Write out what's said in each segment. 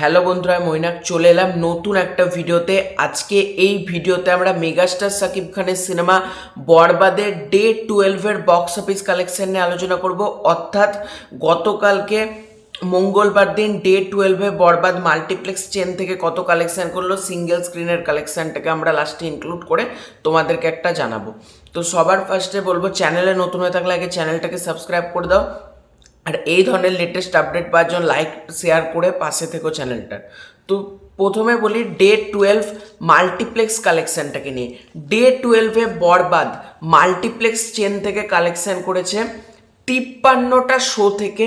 Hello বন্ধুরা, আমি মৈনাক চলে এলাম নতুন একটা ভিডিওতে। আজকে এই ভিডিওতে আমরা মেগাস্টার সাকিব খানের সিনেমা বরবাদের ডে টুয়েলভের বক্স অফিস কালেকশন নিয়ে আলোচনা করব। অর্থাৎ গতকালকে মঙ্গলবার দিন ডে টুয়েলভে বরবাদ মাল্টিপ্লেক্স চেন থেকে কত কালেকশন করল? সিঙ্গেল স্ক্রিনের কালেকশানটাকে আমরা লাস্টে ইনক্লুড করে তোমাদেরকে একটা জানাব। তো সবার ফার্স্টে বলব চ্যানেলে নতুন হয়ে থাকলে আগে চ্যানেলটাকে সাবস্ক্রাইব করে দাও। আর এই ধরনের লেটেস্ট আপডেট পাওয়ার জন্য লাইক শেয়ার করে পাশে থেকো চ্যানেলটার তো প্রথমে বলি ডে টুয়েলভ মাল্টিপ্লেক্স কালেকশানটাকে নিয়ে। ডে টুয়েলভে বরবাদ মাল্টিপ্লেক্স চেন থেকে কালেকশান করেছে তিপ্পান্নটা শো থেকে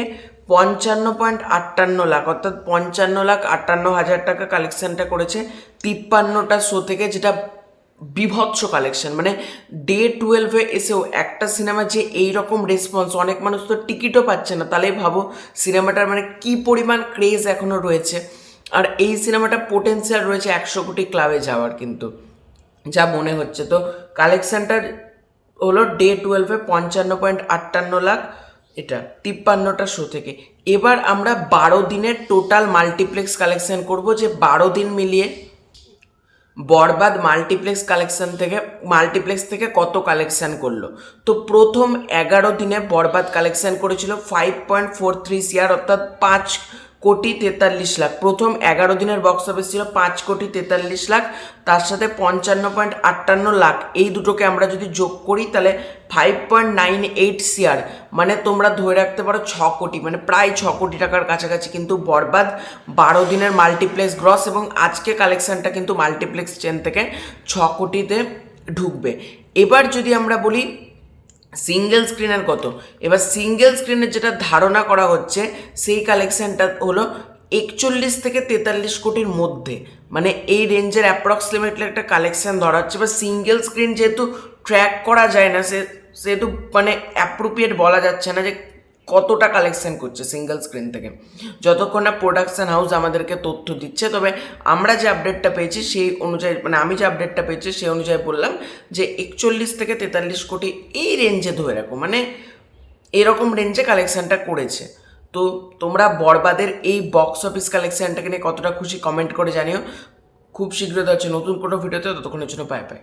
পঞ্চান্ন পয়েন্ট আটান্ন লাখ। অর্থাৎ পঞ্চান্ন লাখ আটান্ন হাজার টাকা কালেকশানটা করেছে তিপ্পান্নটা শো থেকে, যেটা বিভৎস কালেকশন মানে ডে টুয়েলভে এসেও একটা সিনেমা যে এই রকম রেসপন্স অনেক মানুষ তো টিকিটও পাচ্ছে না, তাহলেই ভাবো সিনেমাটার মানে কি পরিমাণ ক্রেজ এখনও রয়েছে। আর এই সিনেমাটা পোটেন্সিয়াল রয়েছে একশো কোটি ক্লাবে যাওয়ার কিন্তু। যা মনে হচ্ছে। তো কালেকশানটার হলো ডে টুয়েলভে পঞ্চান্ন পয়েন্ট আটান্ন লাখ, এটা তিপ্পান্নটা শো থেকে। এবার আমরা বারো দিনের টোটাল মাল্টিপ্লেক্স কালেকশান করব যে বারো দিন মিলিয়ে বরবাদ মাল্টিপ্লেক্স কালেকশন থেকে, মাল্টিপ্লেক্স থেকে কত কালেকশন করল? তো প্রথম এগারো দিনে বরবাদ কালেকশন করেছিল ফাইভ পয়েন্ট ফোর থ্রি সিয়ার অর্থাৎ পাঁচ কোটি তেতাল্লিশ লাখ। প্রথম এগারো দিনের বক্স অফিস ছিল পাঁচ কোটি তেতাল্লিশ লাখ, তার সাথে পঞ্চান্ন পয়েন্ট আটান্ন লাখ। এই দুটোকে আমরা যদি যোগ করি, তাহলে ফাইভ পয়েন্ট নাইন এইট সিয়ার মানে তোমরা ধরে রাখতে পারো ছ কোটি মানে প্রায় ছ কোটি টাকার কাছাকাছি কিন্তু বরবাদ। বারো দিনের মাল্টিপ্লেক্স গ্রস এবং আজকে কালেকশনটা কিন্তু মাল্টিপ্লেক্স চেন থেকে ছ কোটিতে ঢুকবে। এবার যদি আমরা বলি সিঙ্গেল স্ক্রিনের কত? এবার সিঙ্গেল স্ক্রিনের যেটা ধারণা করা হচ্ছে, সেই কালেকশানটা হলো একচল্লিশ থেকে তেতাল্লিশ কোটির মধ্যে। মানে এই রেঞ্জের অ্যাপ্রক্সিমেটলি একটা কালেকশান ধরা হচ্ছে। বা সিঙ্গেল স্ক্রিন যেহেতু ট্র্যাক করা যায় না, সে সেহেতু মানে অ্যাপ্রোপ্রিয়েট বলা যাচ্ছে না যে কতটা কালেকশন করছে সিঙ্গেল স্ক্রিন থেকে। যতক্ষণ না প্রোডাকশান হাউস আমাদেরকে তথ্য দিচ্ছে, তবে আমরা যে আপডেটটা পেয়েছি সেই অনুযায়ী মানে আমি যে আপডেটটা পেয়েছি সেই অনুযায়ী বললাম যে একচল্লিশ থেকে তেতাল্লিশ কোটি এই রেঞ্জে ধরে রাখো। মানে এরকম রেঞ্জে কালেকশানটা করেছে। তো তোমরা বরবাদের এই বক্স অফিস কালেকশানটাকে নিয়ে কতটা খুশি কমেন্ট করে জানিও। খুব শীঘ্রই আছে নতুন কোনো ভিডিওতে, ততক্ষণের জন্য পাই পাই